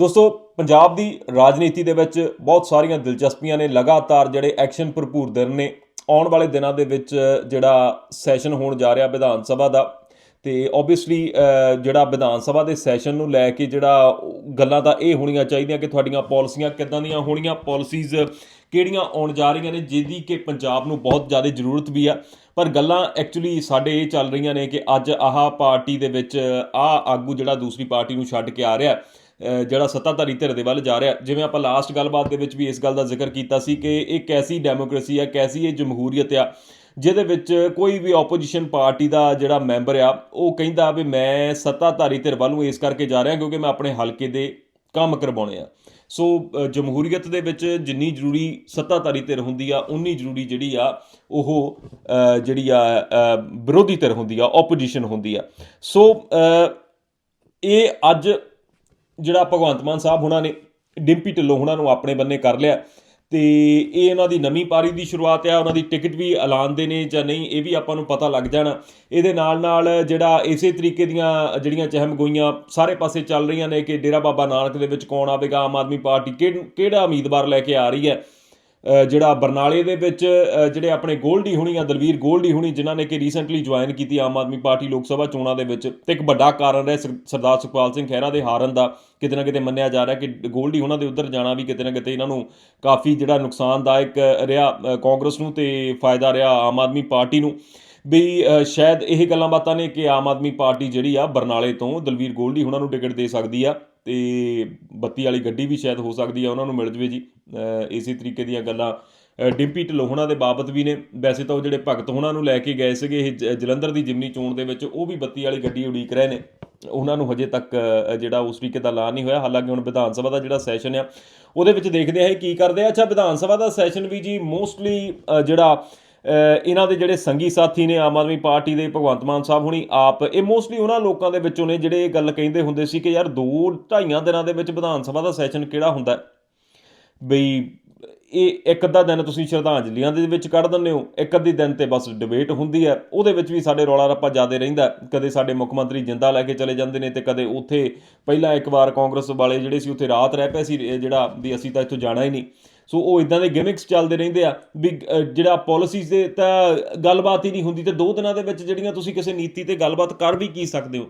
ਦੋਸਤੋ, ਪੰਜਾਬ ਦੀ ਰਾਜਨੀਤੀ ਦੇ ਵਿੱਚ ਬਹੁਤ ਸਾਰੀਆਂ ਦਿਲਚਸਪੀਆਂ ਨੇ। ਲਗਾਤਾਰ ਜਿਹੜੇ ਐਕਸ਼ਨ ਭਰਪੂਰ ਦਿਨ ਨੇ, ਆਉਣ ਵਾਲੇ ਦਿਨਾਂ ਦੇ ਵਿੱਚ ਜਿਹੜਾ ਸੈਸ਼ਨ ਹੋਣ ਜਾ ਰਿਹਾ ਵਿਧਾਨ ਸਭਾ ਦਾ, ਤੇ ਆਬਵੀਅਸਲੀ ਜਿਹੜਾ ਵਿਧਾਨ ਸਭਾ ਦੇ ਸੈਸ਼ਨ ਨੂੰ ਲੈ ਕੇ ਜਿਹੜਾ ਗੱਲਾਂ ਤਾਂ ਇਹ ਹੋਣੀਆਂ ਚਾਹੀਦੀਆਂ ਕਿ ਤੁਹਾਡੀਆਂ ਪਾਲਿਸੀਆਂ ਕਿੱਦਾਂ ਦੀਆਂ ਹੋਣੀਆਂ, ਪਾਲਿਸੀਜ਼ ਕਿਹੜੀਆਂ ਆਉਣ ਜਾ ਰਹੀਆਂ ਨੇ, ਜਿਹਦੀ ਕਿ ਪੰਜਾਬ ਨੂੰ ਬਹੁਤ ਜ਼ਿਆਦਾ ਜ਼ਰੂਰਤ ਵੀ ਆ। ਪਰ ਗੱਲਾਂ ਐਕਚੁਅਲੀ ਸਾਡੇ ਇਹ ਚੱਲ ਰਹੀਆਂ ਨੇ ਕਿ ਅੱਜ ਆਹ ਪਾਰਟੀ ਦੇ ਵਿੱਚ, ਆਹ ਆਗੂ ਜਿਹੜਾ ਦੂਸਰੀ ਪਾਰਟੀ ਨੂੰ ਛੱਡ ਕੇ ਆ ਰਿਹਾ ਜਿਹੜਾ ਸੱਤਾਧਾਰੀ ਧਿਰ ਦੇ ਵੱਲ ਜਾ ਰਿਹਾ। ਜਿਵੇਂ ਆਪਾਂ ਲਾਸਟ ਗੱਲਬਾਤ ਦੇ ਵਿੱਚ ਵੀ ਇਸ ਗੱਲ ਦਾ ਜ਼ਿਕਰ ਕੀਤਾ ਸੀ ਕਿ ਇਹ ਕੈਸੀ ਡੈਮੋਕ੍ਰੇਸੀ ਆ, ਕੈਸੀ ਇਹ ਜਮਹੂਰੀਅਤ ਆ, ਜਿਹਦੇ ਵਿੱਚ ਕੋਈ ਵੀ ਆਪੋਜੀਸ਼ਨ ਪਾਰਟੀ ਦਾ ਜਿਹੜਾ ਮੈਂਬਰ ਆ, ਉਹ ਕਹਿੰਦਾ ਵੀ ਮੈਂ ਸੱਤਾਧਾਰੀ ਧਿਰ ਵੱਲ ਨੂੰ ਇਸ ਕਰਕੇ ਜਾ ਰਿਹਾ ਕਿਉਂਕਿ ਮੈਂ ਆਪਣੇ ਹਲਕੇ ਦੇ ਕੰਮ ਕਰਵਾਉਣੇ ਆ। ਸੋ ਜਮਹੂਰੀਅਤ ਦੇ ਵਿੱਚ ਜਿੰਨੀ ਜ਼ਰੂਰੀ ਸੱਤਾਧਾਰੀ ਧਿਰ ਹੁੰਦੀ ਆ, ਉਨੀ ਜ਼ਰੂਰੀ ਜਿਹੜੀ ਆ, ਉਹ ਜਿਹੜੀ ਆ ਵਿਰੋਧੀ ਧਿਰ ਹੁੰਦੀ ਆ ਆਪੋਜੀਸ਼ਨ ਹੁੰਦੀ ਆ। ਸੋ ਇਹ ਅੱਜ ਜਿਹੜਾ ਭਗਵੰਤ ਮਾਨ ਸਾਹਿਬ ਉਹਨਾਂ ਨੇ ਡਿੰਪੀ ਢਿੱਲੋਂ ਹੁਣਾਂ ਨੂੰ ਆਪਣੇ ਬੰਨੇ ਕਰ ਲਿਆ। ਤੇ ਇਹ ਉਹਨਾਂ ਦੀ ਨਵੀਂ ਪਾਰੀ ਦੀ ਸ਼ੁਰੂਆਤ ਆ, ਉਹਨਾਂ ਦੀ ਟਿਕਟ ਵੀ ਐਲਾਨ ਦੇ ਨੇ ਜਾਂ ਨਹੀਂ, ਇਹ ਵੀ ਆਪਾਂ ਨੂੰ ਪਤਾ ਲੱਗ ਜਾਣਾ। ਇਹਦੇ ਨਾਲ ਨਾਲ ਜਿਹੜਾ ਇਸੇ ਤਰੀਕੇ ਦੀਆਂ ਜਿਹੜੀਆਂ ਚਹਿਮ ਗੋਈਆਂ ਸਾਰੇ ਪਾਸੇ ਚੱਲ ਰਹੀਆਂ ਨੇ ਕਿ ਡੇਰਾ ਬਾਬਾ ਨਾਨਕ ਦੇ ਵਿੱਚ ਕੌਣ ਆਵੇਗਾ, ਆਮ ਆਦਮੀ ਪਾਰਟੀ ਕਿਹੜ- ਕਿਹੜਾ ਉਮੀਦਵਾਰ ਲੈ ਕੇ ਆ ਰਹੀ ਹੈ। ਜਿਹੜਾ ਬਰਨਾਲੇ ਦੇ ਵਿੱਚ ਜਿਹੜੇ ਆਪਣੇ ਗੋਲਡੀ ਹੁਣੀ ਆ, ਦਲਵੀਰ ਗੋਲਡੀ ਹੁਣੀ, ਜਿਨ੍ਹਾਂ ਨੇ ਕਿ ਰੀਸੈਂਟਲੀ ਜੁਆਇਨ ਕੀਤੀ ਆਮ ਆਦਮੀ ਪਾਰਟੀ ਲੋਕ ਸਭਾ ਚੋਣਾਂ ਦੇ ਵਿੱਚ, ਤੇ ਇੱਕ ਵੱਡਾ ਕਾਰਨ ਰਿਹਾ ਸਰ- ਸਰਦਾਰ ਸੁਖਪਾਲ ਸਿੰਘ ਖਹਿਰਾ ਦੇ ਹਾਰਨ ਦਾ, ਕਿਤੇ ਨਾ ਕਿਤੇ ਮੰਨਿਆ ਜਾ ਰਿਹਾ ਕਿ ਗੋਲਡੀ ਹੁਣਾਂ ਦੇ ਉੱਧਰ ਜਾਣਾ ਵੀ ਕਿਤੇ ਨਾ ਕਿਤੇ ਇਹਨਾਂ ਨੂੰ ਕਾਫੀ ਜਿਹੜਾ ਨੁਕਸਾਨਦਾਇਕ ਰਿਹਾ ਕਾਂਗਰਸ ਨੂੰ ਤੇ ਫਾਇਦਾ ਰਿਹਾ ਆਮ ਆਦਮੀ ਪਾਰਟੀ ਨੂੰ। ਵੀ ਸ਼ਾਇਦ ਇਹ ਗੱਲਾਂ ਬਾਤਾਂ ਨੇ ਕਿ ਆਮ ਆਦਮੀ ਪਾਰਟੀ ਜਿਹੜੀ ਆ ਬਰਨਾਲੇ ਤੋਂ ਦਲਵੀਰ ਗੋਲਡੀ ਉਹਨਾਂ ਨੂੰ ਟਿਕਟ ਦੇ ਸਕਦੀ ਆ। ਅਤੇ ਬੱਤੀ ਵਾਲੀ ਗੱਡੀ ਵੀ ਸ਼ਾਇਦ ਹੋ ਸਕਦੀ ਆ ਉਹਨਾਂ ਨੂੰ ਮਿਲ ਜਵੇ ਜੀ। ਅ, ਇਸੇ ਤਰੀਕੇ ਦੀਆਂ ਗੱਲਾਂ। ਡਿੰਪੀ ਢਿੱਲੋਂ ਦੇ ਬਾਬਤ ਵੀ ਨੇ। ਵੈਸੇ ਤਾਂ ਉਹ ਜਿਹੜੇ ਭਗਤ ਹੁਣਾਂ ਨੂੰ ਲੈ ਕੇ ਗਏ ਸੀਗੇ ਇਹ ਜਲੰਧਰ ਦੀ ਜਿਮਨੀ ਚੋਣ ਦੇ ਵਿੱਚ ਉਹ ਵੀ ਬੱਤੀ ਵਾਲੀ ਗੱਡੀ ਉਡੀਕ ਰਹੇ ਨੇ। ਉਹਨਾਂ ਨੂੰ ਹਜੇ ਤੱਕ ਜਿਹੜਾ ਉਸ ਤਰੀਕੇ ਦਾ ਐਲਾਨ ਨਹੀਂ ਹੋਇਆ। ਹਾਲਾਂਕਿ ਹੁਣ ਵਿਧਾਨ ਸਭਾ ਦਾ ਜਿਹੜਾ ਸੈਸ਼ਨ ਆ ਉਹਦੇ ਵਿੱਚ ਦੇਖਦੇ ਆ ਇਹ ਕੀ ਕਰਦੇ ਆ। ਅੱਛਾ ਵਿਧਾਨ ਸਭਾ ਦਾ ਸੈਸ਼ਨ ਵੀ ਜੀ ਮੋਸਟਲੀ ਜਿਹੜਾ ਇਹਨਾਂ ਦੇ ਜਿਹੜੇ ਸੰਗੀ ਸਾਥੀ ਨੇ ਆਮ ਆਦਮੀ ਪਾਰਟੀ ਦੇ ਭਗਵੰਤ ਮਾਨ ਸਾਹਿਬ ਹੁਣੀ, ਆਪ ਇਹ ਮੋਸਟਲੀ ਉਹਨਾਂ ਲੋਕਾਂ ਦੇ ਵਿੱਚੋਂ ਨੇ ਜਿਹੜੇ ਇਹ ਗੱਲ ਕਹਿੰਦੇ ਹੁੰਦੇ ਸੀ ਕਿ ਯਾਰ ਦੋ ਢਾਈਆਂ ਦਿਨਾਂ ਦੇ ਵਿੱਚ ਵਿਧਾਨ ਸਭਾ ਦਾ ਸੈਸ਼ਨ ਕਿਹੜਾ ਹੁੰਦਾ? ਬਈ ਇਹ ਇੱਕ ਅੱਧਾ ਦਿਨ ਤੁਸੀਂ ਸ਼ਰਧਾਂਜਲੀਆਂ ਦੇ ਵਿੱਚ ਕੱਢ ਦਿੰਦੇ ਹੋ, ਇੱਕ ਅੱਧੀ ਦਿਨ ਤੇ ਬਸ ਡਿਬੇਟ ਹੁੰਦੀ ਹੈ, ਉਹਦੇ ਵਿੱਚ ਵੀ ਸਾਡੇ ਰੌਲਾ ਰੱਪਾ ਜ਼ਿਆਦਾ ਰਹਿੰਦਾ ਕਦੇ ਸਾਡੇ ਮੁੱਖ ਮੰਤਰੀ ਜਿੰਦਾ ਲੈ ਕੇ ਚਲੇ ਜਾਂਦੇ ਨੇ ਤੇ ਕਦੇ ਉੱਥੇ ਪਹਿਲਾਂ ਇੱਕ ਵਾਰ ਕਾਂਗਰਸ ਵਾਲੇ ਜਿਹੜੇ ਸੀ, ਉੱਥੇ ਰਾਤ ਰਹਿ ਪਏ ਸੀ ਜਿਹੜਾ ਵੀ ਅਸੀਂ ਤਾਂ ਇੱਥੋਂ ਜਾਣਾ ਹੀ ਨਹੀਂ। ਸੋ ਉਹ ਇਦਾਂ ਦੇ ਗਿਮਿਕਸ ਚੱਲਦੇ ਰਹਿੰਦੇ ਆ ਵੀ ਜਿਹੜਾ ਪਾਲਿਸੀਜ਼ ਦੇ ਤਾਂ ਗੱਲਬਾਤ ਹੀ ਨਹੀਂ ਹੁੰਦੀ ਤੇ ਦੋ ਦਿਨਾਂ ਦੇ ਵਿੱਚ ਜਿਹੜੀਆਂ ਤੁਸੀਂ ਕਿਸੇ ਨੀਤੀ ਤੇ ਗੱਲਬਾਤ ਕਰ ਵੀ ਕੀ ਸਕਦੇ ਹੋ।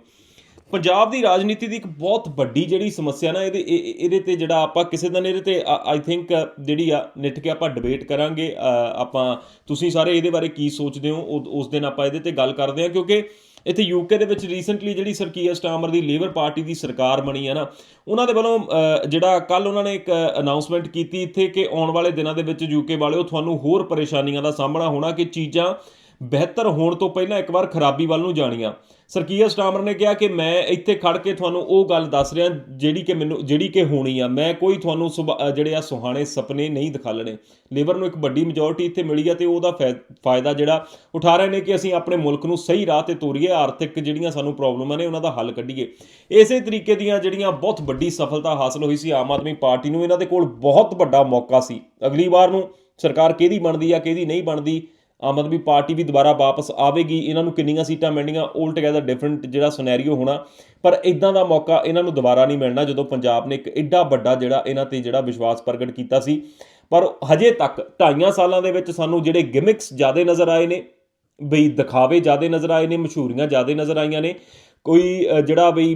ਪੰਜਾਬ ਦੀ ਰਾਜਨੀਤੀ ਦੀ ਇੱਕ ਬਹੁਤ ਵੱਡੀ ਜਿਹੜੀ ਸਮੱਸਿਆ ਨਾ, ਇਹਦੇ, ਇਹ- ਇਹਦੇ ਤੇ ਜਿਹੜਾ ਆਪਾਂ ਕਿਸੇ ਦਿਨ ਇਹਦੇ ਤੇ ਆਈ ਥਿੰਕ ਜਿਹੜੀ ਆ, ਨਿੱਠ ਕੇ ਆਪਾਂ ਡਿਬੇਟ ਕਰਾਂਗੇ ਆਪਾਂ, ਤੁਸੀਂ ਸਾਰੇ ਇਹਦੇ ਬਾਰੇ ਕੀ ਸੋਚਦੇ ਹੋ, ਉਹ- ਉਸ ਦਿਨ ਆਪਾਂ ਇਹਦੇ ਤੇ ਗੱਲ ਕਰਦੇ ਹਾਂ ਕਿਉਂਕਿ ਇੱਥੇ ਯੂਕੇ ਦੇ ਵਿੱਚ ਰੀਸੈਂਟਲੀ ਜਿਹੜੀ ਸਰਕੀਆ ਸਟਾਮਰ ਦੀ ਲੇਬਰ ਪਾਰਟੀ ਦੀ ਸਰਕਾਰ ਬਣੀ ਹੈ ਨਾ, ਉਹਨਾਂ ਦੇ ਵੱਲੋਂ ਜਿਹੜਾ ਕੱਲ ਉਹਨਾਂ ਨੇ ਇੱਕ ਅਨਾਉਂਸਮੈਂਟ ਕੀਤੀ ਇੱਥੇ ਕਿ ਆਉਣ ਵਾਲੇ ਦਿਨਾਂ ਦੇ ਵਿੱਚ ਯੂਕੇ ਵਾਲਿਓ ਤੁਹਾਨੂੰ ਹੋਰ ਪਰੇਸ਼ਾਨੀਆਂ ਦਾ ਸਾਹਮਣਾ ਹੋਣਾ ਕਿ ਚੀਜ਼ਾਂ ਬਿਹਤਰ ਹੋਣ ਤੋਂ ਪਹਿਲਾਂ ਇੱਕ ਵਾਰ ਖਰਾਬੀ ਵੱਲ ਨੂੰ ਜਾਣੀਆਂ। ਸਰਕੀਆ ਸਟਾਮਰ ਨੇ ਕਿਹਾ ਕਿ ਮੈਂ ਇੱਥੇ ਖੜ ਕੇ ਤੁਹਾਨੂੰ ਉਹ ਗੱਲ ਦੱਸ ਰਿਹਾ ਜਿਹੜੀ ਕਿ ਮੈਨੂੰ ਜਿਹੜੀ ਕਿ ਹੋਣੀ ਆ। ਮੈਂ ਕੋਈ ਤੁਹਾਨੂੰ ਸੁਭਾ- ਜਿਹੜੇ ਆ ਸੁਹਾਣੇ ਸੁਪਨੇ ਨਹੀਂ ਦਿਖਾਲਣੇ ਲੇਬਰ ਨੂੰ ਇੱਕ ਵੱਡੀ ਮੈਜੋਰਟੀ ਇੱਥੇ ਮਿਲੀ ਆ ਤੇ ਉਹਦਾ ਫਾਇ- ਫਾਇਦਾ ਜਿਹੜਾ ਉਠਾ ਰਹੇ ਨੇ ਕਿ ਅਸੀਂ ਆਪਣੇ ਮੁਲਕ ਨੂੰ ਸਹੀ ਰਾਹ ਤੇ ਤੋਰੀਏ, ਆਰਥਿਕ ਜਿਹੜੀਆਂ ਸਾਨੂੰ ਪ੍ਰੋਬਲਮਾਂ ਨੇ ਉਹਨਾਂ ਦਾ ਹੱਲ ਕੱਢੀਏ। ਇਸੇ ਤਰੀਕੇ ਦੀਆਂ ਜਿਹੜੀਆਂ ਬਹੁਤ ਵੱਡੀ ਸਫਲਤਾ ਹਾਸਲ ਹੋਈ ਸੀ ਆਮ ਆਦਮੀ ਪਾਰਟੀ ਨੂੰ, ਇਹਨਾਂ ਦੇ ਕੋਲ ਬਹੁਤ ਵੱਡਾ ਮੌਕਾ ਸੀ। ਅਗਲੀ ਵਾਰ ਨੂੰ ਸਰਕਾਰ ਕਿਹਦੀ ਬਣਦੀ ਆ, ਕਿਹਦੀ ਨਹੀਂ ਬਣਦੀ ਆਮ ਆਦਮੀ ਪਾਰਟੀ ਵੀ ਦੁਬਾਰਾ ਵਾਪਸ ਆਵੇਗੀ। ਇਹਨਾਂ ਨੂੰ ਕਿੰਨੀਆਂ ਸੀਟਾਂ ਮਿਲਣੀਆਂ 올 ਟੁਗੇਦਰ ਡਿਫਰੈਂਟ ਜਿਹੜਾ ਸਿਨੈਰੀਓ ਹੋਣਾ। ਪਰ ਇਦਾਂ ਦਾ ਮੌਕਾ ਇਹਨਾਂ ਨੂੰ ਦੁਬਾਰਾ ਨਹੀਂ ਮਿਲਣਾ, ਜਦੋਂ ਪੰਜਾਬ ਨੇ ਇੱਕ ਐਡਾ ਵੱਡਾ ਜਿਹੜਾ ਇਹਨਾਂ ਤੇ ਜਿਹੜਾ ਵਿਸ਼ਵਾਸ ਪ੍ਰਗਟ ਕੀਤਾ ਸੀ। ਪਰ ਹਜੇ ਤੱਕ ਢਾਈਆਂ ਸਾਲਾਂ ਦੇ ਵਿੱਚ ਸਾਨੂੰ ਜਿਹੜੇ ਗਿਮਿਕਸ ਜ਼ਿਆਦੇ ਨਜ਼ਰ ਆਏ ਨੇ, ਬਈ ਦਿਖਾਵੇ ਜ਼ਿਆਦਾ ਨਜ਼ਰ ਆਏ ਨੇ, ਮਸ਼ਹੂਰੀਆਂ ਜ਼ਿਆਦੇ ਨਜ਼ਰ ਆਈਆਂ ਨੇ, ਕੋਈ ਜਿਹੜਾ ਬਈ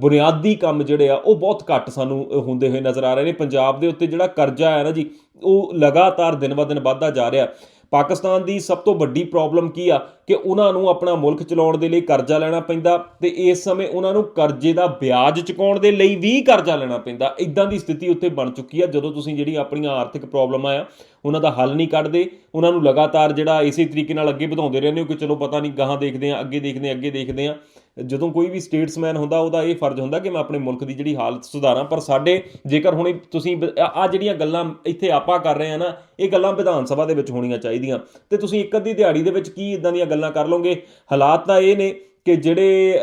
ਬੁਨਿਆਦੀ ਕੰਮ ਜਿਹੜੇ ਆ, ਉਹ ਬਹੁਤ ਘੱਟ ਸਾਨੂੰ ਹੁੰਦੇ ਹੋਏ ਨਜ਼ਰ ਆ ਰਹੇ ਨੇ। ਪੰਜਾਬ ਦੇ ਉੱਤੇ ਜਿਹੜਾ ਕਰਜ਼ਾ ਹੈ ਨਾ ਜੀ, ਉਹ ਲਗਾਤਾਰ ਦਿਨ ਬ ਦਿਨ ਵੱਧਦਾ ਜਾ ਰਿਹਾ। ਪਾਕਿਸਤਾਨ ਦੀ ਸਭ ਤੋਂ ਵੱਡੀ ਪ੍ਰੋਬਲਮ ਕੀ ਆ? ਕਿ ਉਹਨਾਂ ਨੂੰ ਆਪਣਾ ਮੁਲਕ ਚਲਾਉਣ ਦੇ ਲਈ ਕਰਜ਼ਾ ਲੈਣਾ ਪੈਂਦਾ ਤੇ ਇਸ ਸਮੇਂ ਉਹਨਾਂ ਨੂੰ ਕਰਜ਼ੇ ਦਾ ਵਿਆਜ ਚੁਕਾਉਣ ਦੇ ਲਈ ਵੀ ਕਰਜ਼ਾ ਲੈਣਾ ਪੈਂਦਾ। ਇਦਾਂ ਦੀ ਸਥਿਤੀ ਉੱਥੇ ਬਣ ਚੁੱਕੀ ਆ। ਜਦੋਂ ਤੁਸੀਂ ਜਿਹੜੀ ਆਪਣੀਆਂ ਆਰਥਿਕ ਪ੍ਰੋਬਲਮਾਂ ਆ ਉਹਨਾਂ ਦਾ ਹੱਲ ਨਹੀਂ ਕੱਢਦੇ। ਉਹਨਾਂ ਨੂੰ ਲਗਾਤਾਰ ਜਿਹੜਾ ਇਸੇ ਤਰੀਕੇ ਨਾਲ ਅੱਗੇ ਵਧਾਉਂਦੇ ਰਹਿੰਦੇ ਹੋ ਕਿ ਚਲੋ ਪਤਾ ਨਹੀਂ ਗਾਹਾਂ ਦੇਖਦੇ ਆ ਅੱਗੇ ਦੇਖਦੇ ਆ ਅੱਗੇ ਦੇਖਦੇ ਆ ਜਦੋਂ ਕੋਈ ਵੀ ਸਟੇਟਸਮੈਨ ਹੁੰਦਾ, ਉਹਦਾ ਇਹ ਫਰਜ਼ ਹੁੰਦਾ ਕਿ ਮੈਂ ਆਪਣੇ ਮੁਲਕ ਦੀ ਜਿਹੜੀ ਹਾਲਤ ਸੁਧਾਰਾਂ। ਪਰ ਸਾਡੇ ਜੇਕਰ ਹੁਣ ਤੁਸੀਂ ਆ ਜਿਹੜੀਆਂ ਗੱਲਾਂ ਇੱਥੇ ਆਪਾਂ ਕਰ ਰਹੇ ਆ ਨਾ, ਇਹ ਗੱਲਾਂ ਵਿਧਾਨ ਸਭਾ ਦੇ ਵਿੱਚ ਹੋਣੀਆਂ ਚਾਹੀਦੀਆਂ। ਤੇ ਤੁਸੀਂ ਇੱਕ ਅੱਧੀ ਦਿਹਾੜੀ ਦੇ ਵਿੱਚ ਕੀ ਇਦਾਂ ਦੀਆਂ ਗੱਲਾਂ ਕਰ ਲਓਗੇ? ਹਾਲਾਤ ਤਾਂ ਇਹ ਨੇ ਕਿ ਜਿਹੜੇ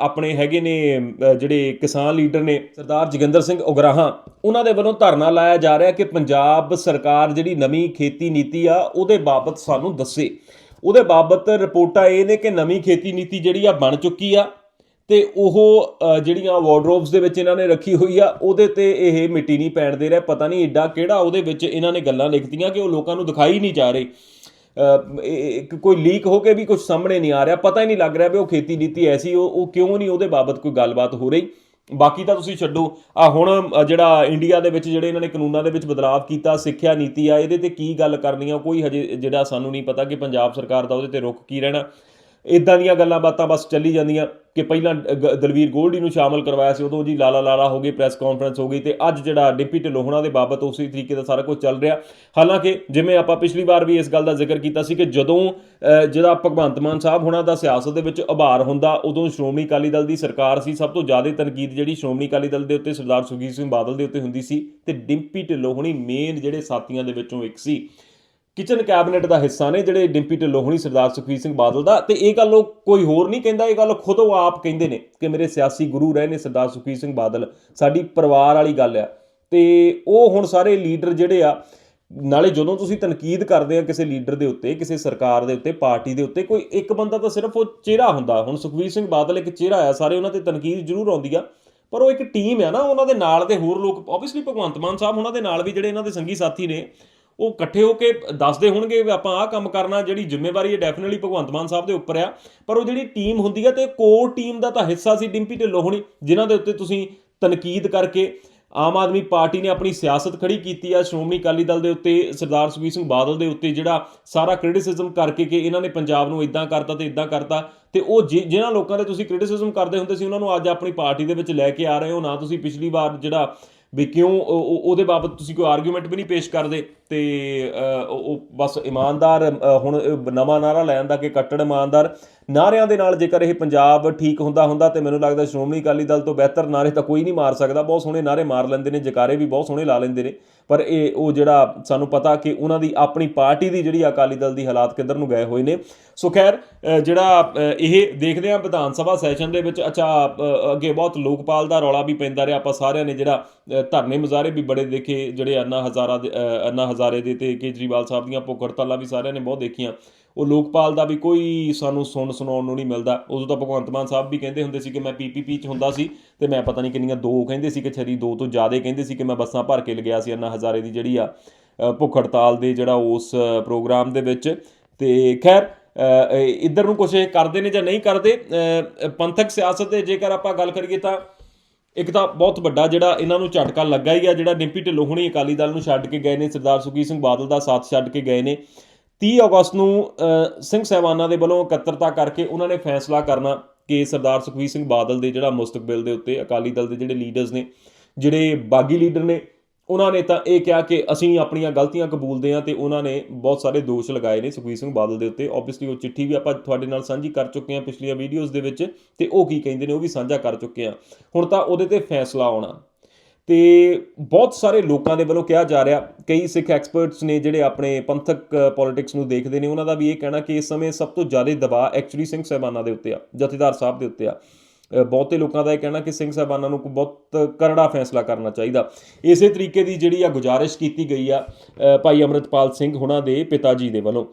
ਆਪਣੇ ਹੈਗੇ ਨੇ ਜਿਹੜੇ ਕਿਸਾਨ ਲੀਡਰ ਨੇ ਸਰਦਾਰ ਜੋਗਿੰਦਰ ਸਿੰਘ ਉਗਰਾਹਾਂ, ਉਹਨਾਂ ਦੇ ਵੱਲੋਂ ਧਰਨਾ ਲਾਇਆ ਜਾ ਰਿਹਾ ਕਿ ਪੰਜਾਬ ਸਰਕਾਰ ਜਿਹੜੀ ਨਵੀਂ ਖੇਤੀ ਨੀਤੀ ਆ, ਉਹਦੇ ਬਾਬਤ ਸਾਨੂੰ ਦੱਸੇ। ਉਹਦੇ ਬਾਬਤ ਰਿਪੋਰਟਾਂ ਇਹ ਨੇ ਕਿ ਨਵੀਂ ਖੇਤੀ ਨੀਤੀ ਜਿਹੜੀ ਆ ਬਣ ਚੁੱਕੀ ਆ। ਤੇ ਉਹ ਜਿਹੜੀਆਂ ਵਾਰਡਰੋਬਸ ਦੇ ਵਿੱਚ ਇਹਨਾਂ ਨੇ ਰੱਖੀ ਹੋਈ ਆ, ਉਹਦੇ ਤੇ ਇਹ ਮਿੱਟੀ ਨਹੀਂ ਪੈਣ ਦੇ ਰਿਹਾ। ਪਤਾ ਨਹੀਂ ਏਡਾ ਕਿਹੜਾ ਉਹਦੇ ਵਿੱਚ ਇਹਨਾਂ ਨੇ ਗੱਲਾਂ ਲਿਖਤੀਆਂ ਕਿ ਉਹ ਲੋਕਾਂ ਨੂੰ ਦਿਖਾਈ ਨਹੀਂ ਜਾ ਰਹੀ। ਕੋਈ ਲੀਕ ਹੋ ਕੇ ਵੀ ਕੁਝ ਸਾਹਮਣੇ ਨਹੀਂ ਆ ਰਿਹਾ। ਪਤਾ ਹੀ ਨਹੀਂ ਲੱਗ ਰਿਹਾ ਵੀ ਉਹ ਖੇਤੀ ਨੀਤੀ ਐਸੀ ਉਹ ਉਹ ਕਿਉਂ ਨਹੀਂ ਉਹਦੇ ਬਾਬਤ ਕੋਈ ਗੱਲਬਾਤ ਹੋ ਰਹੀ। ਬਾਕੀ ਤਾਂ ਤੁਸੀਂ ਛੱਡੋ। ਆ ਹੁਣ ਜਿਹੜਾ ਇੰਡੀਆ ਦੇ ਵਿੱਚ ਜਿਹੜੇ ਇਹਨਾਂ ਨੇ ਕਾਨੂੰਨਾਂ ਦੇ ਵਿੱਚ ਬਦਲਾਅ ਕੀਤਾ, ਸਿੱਖਿਆ ਨੀਤੀ ਆ, ਇਹਦੇ ਤੇ ਕੀ ਗੱਲ ਕਰਨੀ ਆ, ਕੋਈ ਹਜੇ ਜਿਹੜਾ ਸਾਨੂੰ ਨਹੀਂ ਪਤਾ ਕਿ ਪੰਜਾਬ ਸਰਕਾਰ ਦਾ ਉਹਦੇ ਤੇ ਰੁਖ ਕੀ ਰਹਿਣਾ। ਇਦਾਂ ਦੀਆਂ ਗੱਲਾਂ ਬਾਤਾਂ ਬਸ ਚੱਲੀ ਜਾਂਦੀਆਂ ਕਿ ਪਹਿਲਾਂ ਦਲਵੀਰ ਗੋਲਡੀ ਨੂੰ ਸ਼ਾਮਲ ਕਰਵਾਇਆ ਸੀ, ਉਦੋਂ ਜੀ ਲਾਲਾ ਲਾਲਾ ਹੋ ਗਈ ਪ੍ਰੈਸ ਕਾਨਫਰੰਸ ਹੋ ਗਈ ਤੇ ਅੱਜ ਜਿਹੜਾ ਡਿਪਟੀ ਢਿੱਲੋਂ ਦੇ ਬਾਬਤ ਉਸੇ ਤਰੀਕੇ ਦਾ ਸਾਰਾ ਕੁਝ ਚੱਲ ਰਿਹਾ। ਹਾਲਾਂਕਿ ਜਿਵੇਂ ਆਪਾਂ ਪਿਛਲੀ ਵਾਰ ਵੀ ਇਸ ਗੱਲ ਦਾ ਜ਼ਿਕਰ ਕੀਤਾ ਸੀ ਕਿ ਜਦੋਂ ਜਿਹੜਾ ਭਗਵੰਤ ਮਾਨ ਸਾਹਿਬ ਹੁਣਾਂ ਦਾ ਸਿਆਸਤ ਦੇ ਵਿੱਚ ਉਭਾਰ ਹੁੰਦਾ, ਉਦੋਂ ਸ਼੍ਰੋਮਣੀ ਅਕਾਲੀ ਦਲ ਦੀ ਸਰਕਾਰ ਸੀ, ਸਭ ਤੋਂ ਜ਼ਿਆਦਾ ਤਨਕੀਦ ਜਿਹੜੀ ਸ਼੍ਰੋਮਣੀ ਅਕਾਲੀ ਦਲ ਦੇ ਉੱਤੇ ਸਰਦਾਰ ਸੁਖਬੀਰ ਸਿੰਘ ਬਾਦਲ ਦੇ ਉੱਤੇ ਹੁੰਦੀ ਸੀ ਤੇ ਡਿੰਪੀ ਢਿੱਲੋਂ ਮੇਨ ਜਿਹੜੇ ਸਾਥੀਆਂ ਦੇ ਵਿੱਚੋਂ ਇੱਕ ਸੀ। ਕਿਚਨ ਕੈਬਨਿਟ ਦਾ ਹਿੱਸਾ ਨੇ ਜਿਹੜੇ ਡਿੰਪੀ ਢਿੱਲੋਂ ਹੁਣੀ ਸਰਦਾਰ ਸੁਖਬੀਰ ਸਿੰਘ ਬਾਦਲ ਦਾ। ਤੇ ਇਹ ਗੱਲ ਉਹ ਕੋਈ ਹੋਰ ਨਹੀਂ ਕਹਿੰਦਾ, ਇਹ ਗੱਲ ਖੁਦ ਉਹ ਆਪ ਕਹਿੰਦੇ ਨੇ ਕਿ ਮੇਰੇ ਸਿਆਸੀ ਗੁਰੂ ਰਹੇ ਨੇ ਸਰਦਾਰ ਸੁਖਬੀਰ ਸਿੰਘ ਬਾਦਲ। ਸਾਡੀ ਪਰਿਵਾਰ ਵਾਲੀ ਗੱਲ ਆ। ਤੇ ਉਹ ਹੁਣ ਸਾਰੇ ਲੀਡਰ ਜਿਹੜੇ ਆ, ਨਾਲੇ ਜਦੋਂ ਤੁਸੀਂ ਤਨਕੀਦ ਕਰਦੇ ਆ ਕਿਸੇ ਲੀਡਰ ਦੇ ਉੱਤੇ, ਕਿਸੇ ਸਰਕਾਰ ਦੇ ਉੱਤੇ, ਪਾਰਟੀ ਦੇ ਉੱਤੇ, ਕੋਈ ਇੱਕ ਬੰਦਾ ਤਾਂ ਸਿਰਫ ਉਹ ਚਿਹਰਾ ਹੁੰਦਾ। ਹੁਣ ਸੁਖਬੀਰ ਸਿੰਘ ਬਾਦਲ ਇੱਕ ਚਿਹਰਾ ਆ, ਸਾਰੇ ਉਹਨਾਂ ਤੇ ਤਨਕੀਦ ਜ਼ਰੂਰ ਆਉਂਦੀ ਆ। ਪਰ ਉਹ ਇੱਕ ਟੀਮ ਆ ਨਾ, ਉਹਨਾਂ ਦੇ ਨਾਲ ਦੇ ਹੋਰ ਲੋਕ ਆਬਵੀਅਸਲੀ ਭਗਵੰਤ ਮਾਨ ਸਾਹਿਬ ਉਹਨਾਂ ਦੇ ਨਾਲ ਵੀ ਜਿਹੜੇ ਇਹਨਾਂ ਦੇ ਸੰਗੀ ਸਾਥੀ ਨੇ ਉਹ ਇਕੱਠੇ ਹੋ ਕੇ ਦੱਸਦੇ ਹੋਣਗੇ ਵੀ ਆਪਾਂ ਆਹ ਕੰਮ ਕਰਨਾ, ਜਿਹੜੀ ਜ਼ਿੰਮੇਵਾਰੀ ਹੈ ਡੈਫੀਨਿਟਲੀ ਭਗਵੰਤ ਮਾਨ ਸਾਹਿਬ ਦੇ ਉੱਪਰ ਆ। ਪਰ ਉਹ ਜਿਹੜੀ ਟੀਮ ਹੁੰਦੀ ਹੈ ਤੇ ਕੋਰ ਟੀਮ ਦਾ ਤਾਂ ਹਿੱਸਾ ਸੀ ਡਿੰਪੀ ਢਿੱਲੋਂ ਹੋਣੀ, ਜਿਨ੍ਹਾਂ ਦੇ ਉੱਤੇ ਤੁਸੀਂ ਤਨਕੀਦ ਕਰਕੇ ਆਮ ਆਦਮੀ ਪਾਰਟੀ ਨੇ ਆਪਣੀ ਸਿਆਸਤ ਖੜੀ ਕੀਤੀ ਆ। ਸ਼੍ਰੋਮਣੀ ਅਕਾਲੀ ਦਲ ਦੇ ਉੱਤੇ, ਸਰਦਾਰ ਸੁਖਬੀਰ ਸਿੰਘ ਬਾਦਲ ਦੇ ਉੱਤੇ ਜਿਹੜਾ ਸਾਰਾ ਕ੍ਰਿਟਿਸਿਜ਼ਮ ਕਰਕੇ ਕਿ ਇਹਨਾਂ ਨੇ ਪੰਜਾਬ ਨੂੰ ਇਦਾਂ ਕਰਤਾ ਤੇ ਇਦਾਂ ਕਰਤਾ। ਤੇ ਉਹ ਜਿ- ਜਿਨ੍ਹਾਂ ਲੋਕਾਂ ਦੇ ਤੁਸੀਂ ਕ੍ਰਿਟਿਸਿਜ਼ਮ ਕਰਦੇ ਹੁੰਦੇ ਸੀ, ਉਹਨਾਂ ਨੂੰ ਅੱਜ ਆਪਣੀ ਪਾਰਟੀ ਦੇ ਵਿੱਚ ਲੈ ਕੇ ਆ ਰਹੇ ਹੋ। ਨਾ ਤੁਸੀਂ ਪਿਛਲੀ ਵਾਰ ਜਿਹੜਾ ਵੀ ਕਿਉਂ ਉਹਦੇ ਬਾਬਤ ਤੁਸੀਂ ਕੋਈ ਆਰਗੂਮੈਂਟ ਵੀ ਨਹੀਂ ਪੇਸ਼ ਕਰਦੇ। ਤੇ ਉਹ ਬਸ ਇਮਾਨਦਾਰ ਹੁਣ ਨਵਾਂ ਨਾਰਾ ਲੈਣ ਦਾ ਕਿ ਕੱਟੜ ਇਮਾਨਦਾਰ ਨਾਰਿਆਂ ਦੇ ਨਾਲ ਜੇਕਰ ਇਹ ਪੰਜਾਬ ਠੀਕ ਹੁੰਦਾ ਹੁੰਦਾ ਤੇ ਮੈਨੂੰ ਲੱਗਦਾ ਸ਼੍ਰੋਮਣੀ ਅਕਾਲੀ ਦਲ ਤੋਂ ਬਿਹਤਰ ਨਾਰੇ ਤਾਂ ਕੋਈ ਨਹੀਂ ਮਾਰ ਸਕਦਾ। ਬਹੁਤ ਸੋਹਣੇ ਨਾਰੇ ਮਾਰ ਲੈਂਦੇ ਨੇ, ਜਕਾਰੇ ਵੀ ਬਹੁਤ ਸੋਹਣੇ ਲਾ ਲੈਂਦੇ ਨੇ। ਪਰ ਇਹ, ਉਹ ਜਿਹੜਾ ਸਾਨੂੰ ਪਤਾ ਕਿ ਉਹਨਾਂ ਦੀ ਆਪਣੀ ਪਾਰਟੀ ਦੀ ਜਿਹੜੀ ਅਕਾਲੀ ਦਲ ਦੀ ਹਾਲਾਤ ਕਿੱਧਰ ਨੂੰ ਗਏ ਹੋਏ ਨੇ। ਸੋ ਖੈਰ ਜਿਹੜਾ ਇਹ ਦੇਖਦੇ ਆ ਵਿਧਾਨ ਸਭਾ ਸੈਸ਼ਨ ਦੇ ਵਿੱਚ। ਅੱਛਾ ਅੱਗੇ ਬਹੁਤ ਲੋਕਪਾਲ ਦਾ ਰੌਲਾ ਵੀ ਪੈਂਦਾ ਰਿਹਾ। ਆਪਾਂ ਸਾਰਿਆਂ ਨੇ ਜਿਹੜਾ ਧਰਨੇ ਮੁਜ਼ਾਹਰੇ ਵੀ ਬੜੇ ਦੇਖੇ, ਜਿਹੜੇ ਅੰਨਾ ਹਜ਼ਾਰਾਂ ਦੇ ਅੰਨਾ ਹਜ਼ਾਰ ਦੇ ਤੇ ਕੇਜਰੀਵਾਲ ਸਾਹਿਬ ਦੀਆਂ ਭੁੱਖ ਹੜਤਾਲਾਂ ਵੀ ਸਾਰਿਆਂ ਨੇ ਬਹੁਤ ਦੇਖੀਆਂ। ਉਹ ਲੋਕਪਾਲ ਦਾ ਵੀ ਕੋਈ ਸਾਨੂੰ ਸੁਣ ਸੁਣਾਉਣ ਨੂੰ ਨਹੀਂ ਮਿਲਦਾ। ਉਦੋਂ ਤਾਂ ਭਗਵੰਤ ਮਾਨ ਸਾਹਿਬ ਵੀ ਕਹਿੰਦੇ ਹੁੰਦੇ ਸੀ ਕਿ ਮੈਂ ਪੀਪੀਪੀ ਚ ਹੁੰਦਾ ਸੀ ਤੇ ਮੈਂ ਪਤਾ ਨਹੀਂ ਕਿੰਨੀਆਂ ਦੋ ਕਹਿੰਦੇ ਸੀ ਕਿ ਛਰੀ ਦੋ ਤੋਂ ਜ਼ਿਆਦਾ ਕਹਿੰਦੇ ਸੀ ਕਿ ਮੈਂ ਬੱਸਾਂ ਭਰ ਕੇ ਲਗਿਆ ਸੀ ਅੰਨਾ ਹਜ਼ਾਰੇ ਦੀ ਜਿਹੜੀ ਆ ਭੁੱਖ ਹੜਤਾਲ ਦੇ ਜਿਹੜਾ ਉਸ ਪ੍ਰੋਗਰਾਮ ਦੇ ਵਿੱਚ। ਤੇ ਖੈਰ ਇੱਧਰ ਨੂੰ ਕੁਛ ਕਰਦੇ ਨੇ ਜਾਂ ਨਹੀਂ ਕਰਦੇ ਪੰਥਕ ਸਿਆਸਤ ਦੇ ਜੇਕਰ ਆਪਾਂ ਗੱਲ ਕਰੀਏ ਤਾਂ ਇੱਕ ਤਾਂ ਬਹੁਤ ਵੱਡਾ ਜਿਹੜਾ ਇਹਨਾਂ ਨੂੰ ਝਟਕਾ ਲੱਗਾ ਹੀ ਆ, ਜਿਹੜਾ ਡਿੰਪੀ ਢਿੱਲੋਂ ਹੁਣੀ ਅਕਾਲੀ ਦਲ ਨੂੰ ਛੱਡ ਕੇ ਗਏ ਨੇ, ਸਰਦਾਰ ਸੁਖਬੀਰ ਸਿੰਘ ਬਾਦਲ ਦਾ ਸਾਥ ਛੱਡ ਕੇ ਗਏ ਨੇ। 30 ਅਗਸਤ ਨੂੰ ਸਿੰਘ ਸਹਿਬਾਨਾਂ ਦੇ ਵੱਲੋਂ ਇਕੱਤਰਤਾ ਕਰਕੇ ਉਹਨਾਂ ਨੇ ਫੈਸਲਾ ਕਰਨਾ ਕਿ ਸਰਦਾਰ ਸੁਖਬੀਰ ਸਿੰਘ ਬਾਦਲ ਦੇ ਜਿਹੜਾ ਮੁਸਤਕਬਲ ਦੇ ਉੱਤੇ ਅਕਾਲੀ ਦਲ ਦੇ ਜਿਹੜੇ ਲੀਡਰਸ ਨੇ, ਜਿਹੜੇ ਬਾਗੀ ਲੀਡਰ ਨੇ ਉਹਨਾਂ ਨੇ ਤਾਂ ਇਹ ਕਿਹਾ ਕਿ ਅਸੀਂ ਆਪਣੀਆਂ ਗਲਤੀਆਂ ਕਬੂਲਦੇ ਹਾਂ ਤੇ ਉਹਨਾਂ ਨੇ ਬਹੁਤ ਸਾਰੇ ਦੋਸ਼ ਲਗਾਏ ਨੇ ਸੁਖਬੀਰ ਸਿੰਘ ਬਾਦਲ ਦੇ ਉੱਤੇ। ਆਬਵੀਅਸਲੀ ਉਹ ਚਿੱਠੀ ਵੀ ਆਪਾਂ ਤੁਹਾਡੇ ਨਾਲ ਸਾਂਝੀ ਕਰ ਚੁੱਕੇ ਹਾਂ ਪਿਛਲੀਆਂ ਵੀਡੀਓਜ਼ ਦੇ ਵਿੱਚ ਤੇ ਉਹ ਕੀ ਕਹਿੰਦੇ ਨੇ ਉਹ ਵੀ ਸਾਂਝਾ ਕਰ ਚੁੱਕੇ ਹਾਂ। ਹੁਣ ਤਾਂ ਉਹਦੇ ਤੇ ਫੈਸਲਾ ਆਉਣਾ। ਤੇ ਬਹੁਤ ਸਾਰੇ ਲੋਕਾਂ ਦੇ ਵੱਲੋਂ ਕਿਹਾ ਜਾ ਰਿਹਾ, ਕਈ ਸਿੱਖ ਐਕਸਪਰਟਸ ਨੇ ਜਿਹੜੇ ਆਪਣੇ ਪੰਥਕ ਪੋਲਿਟਿਕਸ ਨੂੰ ਦੇਖਦੇ ਨੇ, ਉਹਨਾਂ ਦਾ ਵੀ ਇਹ ਕਹਿਣਾ ਕਿ ਇਸ ਸਮੇਂ ਸਭ ਤੋਂ ਜ਼ਿਆਦਾ ਦਬਾਅ ਐਕਚੁਅਲੀ ਸਿੰਘ ਸਾਹਿਬਾਨਾਂ ਦੇ ਉੱਤੇ ਆ, ਜਥੇਦਾਰ ਸਾਹਿਬ ਦੇ ਉੱਤੇ ਆ। ਬਹੁਤੇ ਲੋਕਾਂ ਦਾ ਇਹ ਕਹਿਣਾ ਕਿ ਸਿੰਘ ਸਾਹਿਬਾਨਾਂ ਨੂੰ ਕੋਈ ਬਹੁਤ ਕਰੜਾ ਫੈਸਲਾ ਕਰਨਾ ਚਾਹੀਦਾ। ਇਸੇ ਤਰੀਕੇ ਦੀ ਜਿਹੜੀ ਆ ਗੁਜ਼ਾਰਿਸ਼ ਕੀਤੀ ਗਈ ਆ ਭਾਈ ਅਮਰਿਤਪਾਲ ਸਿੰਘ ਹੁਣਾਂ ਦੇ ਪਿਤਾ ਜੀ ਦੇ ਵੱਲੋਂ।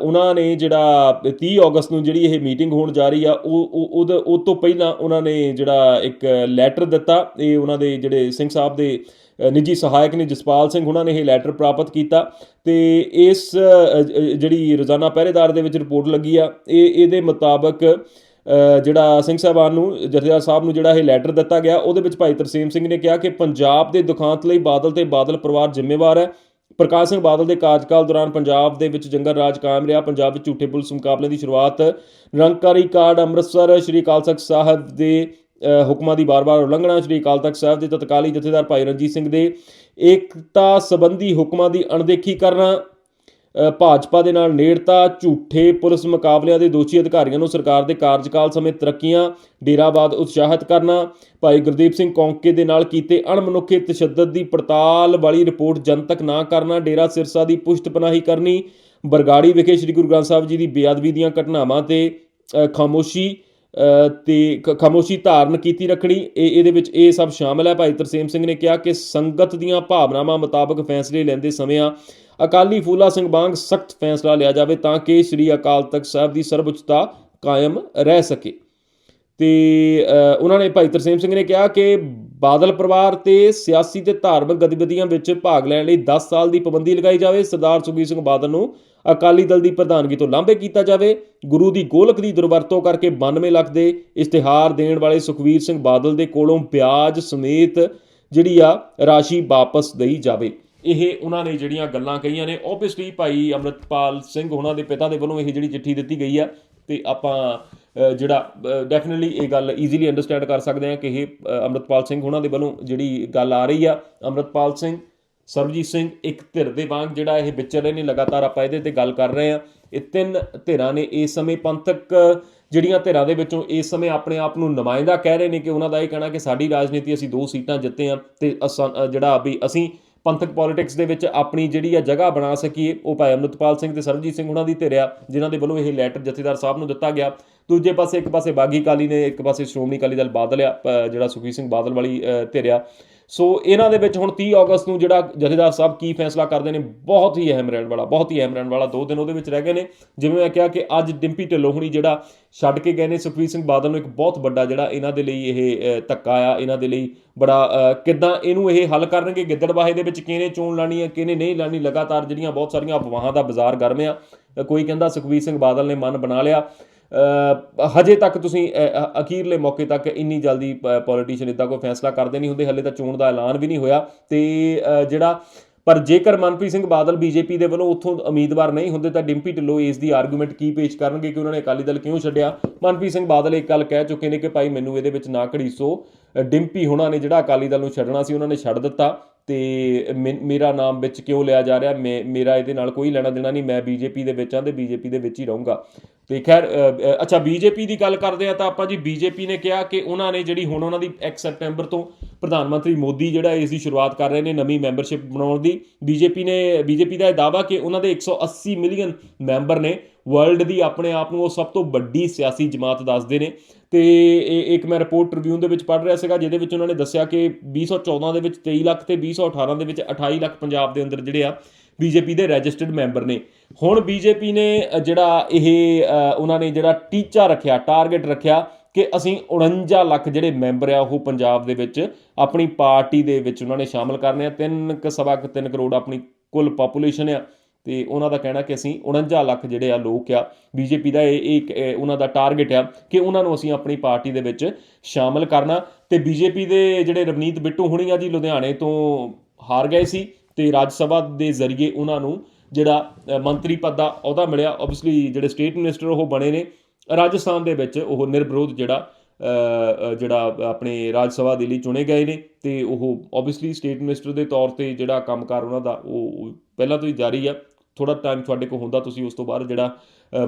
ਉਹਨਾਂ ਨੇ ਜਿਹੜਾ 30 ਅਗਸਤ ਨੂੰ ਜਿਹੜੀ ਇਹ ਮੀਟਿੰਗ ਹੋਣ ਜਾ ਰਹੀ ਆ, ਉਹ ਉਹ, ਉਹਦੇ- ਉਹ ਤੋਂ ਪਹਿਲਾਂ ਉਹਨਾਂ ਨੇ ਜਿਹੜਾ ਇੱਕ ਲੈਟਰ ਦਿੱਤਾ। ਇਹ ਉਹਨਾਂ ਦੇ ਜਿਹੜੇ ਸਿੰਘ ਸਾਹਿਬ ਦੇ ਨਿੱਜੀ ਸਹਾਇਕ ਨੇ ਜਸਪਾਲ ਸਿੰਘ ਉਹਨਾਂ ਨੇ ਇਹ ਲੈਟਰ ਪ੍ਰਾਪਤ ਕੀਤਾ। ਤੇ ਇਸ ਜਿਹੜੀ ਰੋਜ਼ਾਨਾ ਪਹਿਰੇਦਾਰ ਦੇ ਵਿੱਚ ਰਿਪੋਰਟ ਲੱਗੀ ਆ, ਇਹ, ਇਹਦੇ ਮੁਤਾਬਕ ਜਿਹੜਾ ਸਿੰਘ ਸਾਹਿਬਾਨ ਨੂੰ, ਜਥੇਦਾਰ ਸਾਹਿਬ ਨੂੰ ਜਿਹੜਾ ਇਹ ਲੈਟਰ ਦਿੱਤਾ ਗਿਆ, ਉਹਦੇ ਵਿੱਚ ਭਾਈ ਤਰਸੇਮ ਸਿੰਘ ਨੇ ਕਿਹਾ ਕਿ ਪੰਜਾਬ ਦੇ ਦੁਖਾਂਤ ਲਈ ਬਾਦਲ ਤੇ ਬਾਦਲ ਪਰਿਵਾਰ ਜ਼ਿੰਮੇਵਾਰ ਹੈ। ਪ੍ਰਕਾਸ਼ ਸਿੰਘ ਬਾਦਲ ਦੇ ਕਾਰਜਕਾਲ ਦੌਰਾਨ ਪੰਜਾਬ ਦੇ ਵਿੱਚ ਜੰਗਲ ਰਾਜ ਕਾਇਮ ਰਿਹਾ। ਪੰਜਾਬ ਵਿੱਚ ਝੂਠੇ ਪੁਲਿਸ ਮੁਕਾਬਲੇ ਦੀ ਸ਼ੁਰੂਆਤ ਰੰਗਕਾਰੀ ਕਾਰਡ ਅੰਮ੍ਰਿਤਸਰ, ਸ਼੍ਰੀ ਅਕਾਲ ਤਖਤ ਸਾਹਿਬ ਦੇ ਹੁਕਮਾਂ ਦੀ ਬਾਰ-ਬਾਰ ਉਲੰਘਣਾ, ਸ਼੍ਰੀ ਅਕਾਲ ਤਖਤ ਸਾਹਿਬ ਦੇ ਤਤਕਾਲੀ ਜਥੇਦਾਰ ਭਾਈ ਰਣਜੀਤ ਸਿੰਘ ਦੇ ਏਕਤਾ ਸੰਬੰਧੀ ਹੁਕਮਾਂ ਦੀ ਅਣਦੇਖੀ ਕਰਨਾ ਭਾਜਪਾ ਦੇ ਨਾਲ ਨੇੜਤਾ ਝੂਠੇ ਪੁਲਿਸ ਮੁਕਾਬਲਿਆਂ ਦੇ ਦੋਸ਼ੀ ਅਧਿਕਾਰੀਆਂ ਨੂੰ ਸਰਕਾਰ ਦੇ ਕਾਰਜਕਾਲ ਸਮੇਂ ਤਰੱਕੀਆਂ ਡੇਰਾਬਾਦ ਉਤਸ਼ਾਹਿਤ ਕਰਨਾ ਭਾਈ ਗੁਰਦੀਪ ਸਿੰਘ ਕੌਂਕੇ ਦੇ ਨਾਲ ਕੀਤੇ ਅਣਮਨੁੱਖੇ ਤਸ਼ੱਦਦ ਦੀ ਪੜਤਾਲ ਵਾਲੀ ਰਿਪੋਰਟ ਜਨਤਕ ਨਾ ਕਰਨਾ ਡੇਰਾ ਸਿਰਸਾ ਦੀ ਪੁਸ਼ਤਪਨਾਹੀ ਕਰਨੀ ਬਰਗਾੜੀ ਵਿਖੇ ਸ੍ਰੀ ਗੁਰੂ ਗ੍ਰੰਥ ਸਾਹਿਬ ਜੀ ਦੀ ਬੇਅਦਬੀ ਦੀਆਂ ਘਟਨਾਵਾਂ ਤੇ ਖਾਮੋਸ਼ੀ ਅ, ਤੇ ਖਾਮੋਸ਼ੀ ਧਾਰਨ ਕੀਤੀ ਰੱਖਣੀ ਇਹ ਇਹਦੇ ਵਿੱਚ ਇਹ ਸਭ ਸ਼ਾਮਲ ਹੈ। ਭਾਈ ਤਰਸੇਮ ਸਿੰਘ ਨੇ ਕਿਹਾ ਕਿ ਸੰਗਤ ਦੀਆਂ ਭਾਵਨਾਵਾਂ ਮੁਤਾਬਕ ਫੈਸਲੇ ਲੈਂਦੇ ਸਮਿਆਂ ਅਕਾਲੀ ਫੂਲਾ ਸਿੰਘ ਵਾਂਗ ਸਖਤ ਫੈਸਲਾ ਲਿਆ ਜਾਵੇ ਤਾਂ ਕਿ ਸ੍ਰੀ ਅਕਾਲ ਤਖਤ ਸਾਹਿਬ ਦੀ ਸਰਵਉੱਚਤਾ ਕਾਇਮ ਰਹਿ ਸਕੇ। ਤੇ ਉਹਨਾਂ ਨੇ ਭਾਈ ਤਰਸੇਮ ਸਿੰਘ ਨੇ ਕਿਹਾ ਕਿ ਬਾਦਲ ਪਰਿਵਾਰ ਤੇ ਸਿਆਸੀ ਤੇ ਧਾਰਮਿਕ ਗਤੀਵਿਧੀਆਂ ਵਿੱਚ ਭਾਗ ਲੈਣ ਲਈ 10 ਸਾਲ ਦੀ ਪਾਬੰਦੀ ਲਗਾਈ ਜਾਵੇ। ਸਰਦਾਰ ਸੁਖਬੀਰ ਸਿੰਘ ਬਾਦਲ ਨੂੰ ਅਕਾਲੀ ਦਲ ਦੀ ਪ੍ਰਧਾਨਗੀ ਤੋਂ ਲਾਂਭੇ ਕੀਤਾ ਜਾਵੇ। ਗੁਰੂ ਦੀ ਗੋਲਕ ਦੀ ਦੁਰਵਰਤੋਂ ਕਰਕੇ 92 ਲੱਖ ਦੇ ਇਸ਼ਤਿਹਾਰ ਦੇਣ ਵਾਲੇ ਸੁਖਬੀਰ ਸਿੰਘ ਬਾਦਲ ਦੇ ਕੋਲੋਂ ਵਿਆਜ ਸਮੇਤ ਜਿਹੜੀ ਆ ਰਾਸ਼ੀ ਵਾਪਸ ਦਈ ਜਾਵੇ। ਇਹ ਉਹਨਾਂ ਨੇ ਜਿਹੜੀਆਂ ਗੱਲਾਂ ਕਹੀਆਂ ਨੇ ਓਬਵੀਅਸਲੀ ਭਾਈ ਅੰਮ੍ਰਿਤਪਾਲ ਸਿੰਘ ਉਹਨਾਂ ਦੇ ਪਿਤਾ ਦੇ ਵੱਲੋਂ ਇਹ ਜਿਹੜੀ ਚਿੱਠੀ ਦਿੱਤੀ ਗਈ ਆ ਤੇ ਆਪਾਂ ਜਿਹੜਾ ਡੈਫੀਨਿਟਲੀ ਇਹ ਗੱਲ ਈਜ਼ੀਲੀ ਅੰਡਰਸਟੈਂਡ ਕਰ ਸਕਦੇ ਹਾਂ ਕਿ ਇਹ ਅ, ਅੰਮ੍ਰਿਤਪਾਲ ਸਿੰਘ ਉਹਨਾਂ ਦੇ ਵੱਲੋਂ ਜਿਹੜੀ ਗੱਲ ਆ ਰਹੀ ਆ। ਅੰਮ੍ਰਿਤਪਾਲ ਸਿੰਘ ਸਰਬਜੀਤ ਸਿੰਘ ਇੱਕ ਧਿਰ ਦੇ ਵਾਂਗ ਜਿਹੜਾ ਇਹ ਵਿਚਰ ਰਹੇ ਨੇ ਲਗਾਤਾਰ ਆਪਾਂ ਇਹਦੇ ਤੇ ਗੱਲ ਕਰ ਰਹੇ ਆ। ਇਹ ਤਿੰਨ ਧਿਰਾਂ ਨੇ ਇਸ ਸਮੇਂ ਪੰਥਕ ਜਿਹੜੀਆਂ ਧਿਰਾਂ ਦੇ ਵਿੱਚੋਂ ਇਸ ਸਮੇਂ ਆਪਣੇ ਆਪ ਨੂੰ ਨੁਮਾਇੰਦਾ ਕਹਿ ਰਹੇ ਨੇ ਕਿ ਉਹਨਾਂ ਦਾ ਇਹ ਕਹਿਣਾ ਕਿ ਸਾਡੀ ਰਾਜਨੀਤੀ ਅਸੀਂ ਦੋ ਸੀਟਾਂ ਜਿੱਤੇ ਆ ਤੇ ਅਸਾਂ- ਜਿਹੜਾ ਵੀ ਅਸੀਂ ਪੰਥਕ ਪੋਲਿਟਿਕਸ ਦੇ ਵਿੱਚ ਆਪਣੀ ਜਿਹੜੀ ਆ ਜਗ੍ਹਾ ਬਣਾ ਸਕੀਏ, ਉਹ ਭਾਈ ਅਮਰਿਤਪਾਲ ਸਿੰਘ ਤੇ ਸਰਬਜੀਤ ਸਿੰਘ ਉਹਨਾਂ ਦੀ ਧਿਰ ਆ, ਜਿਨ੍ਹਾਂ ਦੇ ਵੱਲੋਂ ਇਹ ਲੈਟਰ ਜਥੇਦਾਰ ਸਾਹਿਬ ਨੂੰ ਦਿੱਤਾ ਗਿਆ। ਦੂਜੇ ਪਾਸੇ ਇੱਕ ਪਾਸੇ ਬਾਗੀ ਕਾਲੀ ਨੇ, ਇੱਕ ਪਾਸੇ ਸ਼੍ਰੋਮਣੀ ਅਕਾਲੀ ਦਲ ਬਾਦਲ ਆ ਜਿਹੜਾ ਸੁਖਬੀਰ ਸਿੰਘ ਬਾਦਲ ਵਾਲੀ ਧਿਰਿਆ ਸੋ ਇਹਨਾਂ ਦੇ ਵਿੱਚ ਹੁਣ 30 ਅਗਸਤ ਨੂੰ ਜਿਹੜਾ ਜਥੇਦਾਰ ਸਾਹਿਬ ਕੀ ਫੈਸਲਾ ਕਰਦੇ ਨੇ ਬਹੁਤ ਹੀ ਅਹਿਮ ਰਹਿਣ ਵਾਲਾ ਬਹੁਤ ਹੀ ਅਹਿਮ ਰਹਿਣ ਵਾਲਾ ਦੋ ਦਿਨ ਉਹਦੇ ਵਿੱਚ ਰਹਿ ਗਏ ਨੇ। ਜਿਵੇਂ ਮੈਂ ਕਿਹਾ ਕਿ ਅੱਜ ਡਿੰਪੀ ਢਿੱਲੋਂ ਹੁਣੀ ਜਿਹੜਾ ਛੱਡ ਕੇ ਗਏ ਨੇ ਸੁਖਬੀਰ ਸਿੰਘ ਬਾਦਲ ਨੂੰ ਇੱਕ ਬਹੁਤ ਵੱਡਾ ਜਿਹੜਾ ਇਹਨਾਂ ਦੇ ਲਈ ਇਹ ਧੱਕਾ ਆ ਇਹਨਾਂ ਦੇ ਲਈ ਬੜਾ ਅ, ਕਿੱਦਾਂ ਇਹਨੂੰ ਇਹ ਹੱਲ ਕਰਨਗੇ ਗਿੱਦੜਬਾਹੇ ਦੇ ਵਿੱਚ ਕਿਹਨੇ ਚੋਣ ਲਾਣੀ ਹੈ ਕਿਹਨੇ ਨਹੀਂ ਲਾਣੀ ਲਗਾਤਾਰ ਜਿਹੜੀਆਂ ਬਹੁਤ ਸਾਰੀਆਂ ਅਫਵਾਹਾਂ ਦਾ ਬਾਜ਼ਾਰ ਗਰਮ ਆ। ਕੋਈ ਕਹਿੰਦਾ ਸੁਖਬੀਰ ਸਿੰਘ ਬਾਦਲ ਨੇ ਮਨ ਬਣਾ ਲਿਆ। ਹਜੇ ਤੱਕ ਤੁਸੀਂ ਅਖੀਰਲੇ ਮੌਕੇ ਤੱਕ ਇੰਨੀ ਜਲਦੀ ਪੋਲੀਟੀਸ਼ੀਅਨ ਇਦਾਂ ਕੋਈ ਫੈਸਲਾ ਕਰਦੇ ਨਹੀਂ ਹੁੰਦੇ, ਹਲੇ ਤਾਂ ਚੋਣ ਦਾ ਐਲਾਨ ਵੀ ਨਹੀਂ ਹੋਇਆ। ਤੇ ਜਿਹੜਾ, ਪਰ ਜੇਕਰ ਮਨਪ੍ਰੀਤ ਸਿੰਘ ਬਾਦਲ ਬੀਜੇਪੀ ਦੇ ਵੱਲੋਂ ਉੱਥੋਂ ਉਮੀਦਵਾਰ ਨਹੀਂ ਹੁੰਦੇ, ਤਾਂ ਡਿੰਪੀ ਢਿੱਲੋਂ ਇਸ ਦੀ ਆਰਗੂਮੈਂਟ ਕੀ ਪੇਸ਼ ਕਰਨਗੇ, ਕਿ ਉਹਨਾਂ ਨੇ ਅਕਾਲੀ ਦਲ ਕਿਉਂ ਛੱਡਿਆ? ਮਨਪ੍ਰੀਤ ਸਿੰਘ ਬਾਦਲ ਇੱਕ ਗੱਲ ਕਹਿ ਚੁੱਕੇ ਨੇ ਕਿ ਭਾਈ ਮੈਨੂੰ ਇਹਦੇ ਵਿੱਚ ਨਾ ਘੜੀਸੋ। ਡਿੰਪੀ ਹੁਣਾਂ ਨੇ ਜਿਹੜਾ ਅਕਾਲੀ ਦਲ ਨੂੰ ਛੱਡਣਾ ਸੀ, ਉਹਨਾਂ ਨੇ ਛੱਡ ਦਿੱਤਾ। ਤੇ ਮੇਰਾ ਨਾਮ ਵਿੱਚ ਕਿਉਂ ਲਿਆ ਜਾ ਰਿਹਾ? ਮੈਂ, ਮੇਰਾ ਇਹਦੇ ਨਾਲ ਕੋਈ ਲੈਣਾ ਦੇਣਾ ਨਹੀਂ। ਮੈਂ ਬੀਜੇਪੀ ਦੇ ਵਿੱਚ ਆਂ ਤੇ ਬੀਜੇਪੀ ਦੇ ਵਿੱਚ ਹੀ ਰਹੂੰਗਾ। ਤੇ ਖੈਰ ਅ, ਅ, ਅੱਛਾ ਬੀਜੇਪੀ ਦੀ ਗੱਲ ਕਰਦੇ ਆ ਤਾਂ ਆਪਾਂ ਜੀ ਬੀਜੇਪੀ ਨੇ ਕਿਹਾ ਕਿ ਉਹਨਾਂ ਨੇ ਜਿਹੜੀ ਹੁਣ ਉਹਨਾਂ ਦੀ 1 ਸੈਪਟੈਂਬਰ ਤੋਂ ਪ੍ਰਧਾਨ ਮੰਤਰੀ ਮੋਦੀ ਜਿਹੜਾ ਇਸ ਦੀ ਸ਼ੁਰੂਆਤ ਕਰ ਰਹੇ ਨੇ ਨਵੀਂ ਮੈਂਬਰਸ਼ਿਪ ਬਣਾਉਣ ਦੀ ਬੀਜੇਪੀ ਨੇ ਬੀਜੇਪੀ ਦਾ ਇਹ ਦਾਵਾ ਕਿ ਉਹਨਾਂ ਦੇ 180 ਮਿਲੀਅਨ ਮੈਂਬਰ ਨੇ ਵਰਲਡ ਦੀ ਆਪਣੇ ਆਪ ਨੂੰ ਉਹ ਸਭ ਤੋਂ ਵੱਡੀ ਸਿਆਸੀ ਜਮਾਤ ਦੱਸਦੇ ਨੇ। ਤੇ ਇਹ ਇੱਕ ਮੈਂ ਰਿਪੋਰਟ ਟ੍ਰਿਬਿਊਨ ਦੇ ਵਿੱਚ ਪੜ੍ਹ ਰਿਹਾ ਸੀਗਾ ਜਿਹਦੇ ਵਿੱਚ ਉਹਨਾਂ ਨੇ ਦੱਸਿਆ ਕਿ 2014 ਦੇ ਵਿੱਚ 23 ਲੱਖ ਤੇ 2018 ਦੇ ਵਿੱਚ 28 ਲੱਖ ਪੰਜਾਬ ਦੇ ਅੰਦਰ ਜਿਹੜੇ ਆ ਬੀਜੇਪੀ ਦੇ ਰਜਿਸਟਰਡ ਮੈਂਬਰ ਨੇ। ਹੁਣ ਬੀਜੇਪੀ ਨੇ ਜਿਹੜਾ ਇਹ ਉਹਨਾਂ ਨੇ ਜਿਹੜਾ ਟੀਚਾ ਰੱਖਿਆ, ਟਾਰਗੇਟ ਰੱਖਿਆ ਕਿ ਅਸੀਂ 49 ਲੱਖ ਜਿਹੜੇ ਮੈਂਬਰ ਆ, ਉਹ ਪੰਜਾਬ ਦੇ ਵਿੱਚ ਆਪਣੀ ਪਾਰਟੀ ਦੇ ਵਿੱਚ ਉਹਨਾਂ ਨੇ ਸ਼ਾਮਲ ਕਰਨੇ ਆ। ਤਿੰਨ ਕੁ, ਸਵਾ ਕੁ, ਤਿੰਨ ਕਰੋੜ ਆਪਣੀ ਕੁੱਲ ਪੋਪੂਲੇਸ਼ਨ ਆ। ਤੇ ਉਹਨਾਂ ਦਾ ਕਹਿਣਾ ਕਿ ਅਸੀਂ 49 ਲੱਖ ਜਿਹੜੇ ਆ ਲੋਕ ਆ, ਬੀਜੇਪੀ ਦਾ ਇਹ ਇੱਕ ਉਹਨਾਂ ਦਾ ਟਾਰਗੇਟ ਆ ਕਿ ਉਹਨਾਂ ਨੂੰ ਅਸੀਂ ਆਪਣੀ ਪਾਰਟੀ ਦੇ ਵਿੱਚ ਸ਼ਾਮਲ ਕਰਨਾ। ਤੇ ਬੀਜੇਪੀ ਦੇ ਜਿਹੜੇ ਰਵਨੀਤ ਬਿੱਟੂ ਹੁਣੀ ਆ ਜੀ ਲੁਧਿਆਣੇ ਤੋਂ ਹਾਰ ਗਏ ਸੀ। ਤੇ ਰਾਜ ਸਭਾ ਦੇ ਜ਼ਰੀਏ ਉਹਨਾਂ ਨੂੰ ਜਿਹੜਾ ਮੰਤਰੀ ਪਦ ਦਾ ਅਹੁਦਾ ਮਿਲਿਆ। ਆਬਵੀਅਸਲੀ ਜਿਹੜੇ ਸਟੇਟ ਮਿਨਿਸਟਰ ਉਹ ਬਣੇ ਨੇ। ਰਾਜਸਥਾਨ ਦੇ ਵਿੱਚ ਉਹ ਨਿਰਵਿਰੋਧ ਜਿਹੜਾ ਜਿਹੜਾ ਆਪਣੇ ਰਾਜ ਸਭਾ ਦੇ ਲਈ ਚੁਣੇ ਗਏ ਨੇ ਤੇ ਉਹ ਆਬਵੀਅਸਲੀ ਸਟੇਟ ਮਿਨਿਸਟਰ ਦੇ ਤੌਰ ਤੇ ਜਿਹੜਾ ਕੰਮਕਾਰ ਉਹਨਾਂ ਦਾ ਉਹ ਪਹਿਲਾਂ ਤੋਂ ਹੀ ਜਾਰੀ ਆ। ਥੋੜਾ ਟਾਈਮ ਤੁਹਾਡੇ ਕੋਲ ਹੁੰਦਾ, ਤੁਸੀਂ ਉਸ ਤੋਂ ਬਾਅਦ ਜਿਹੜਾ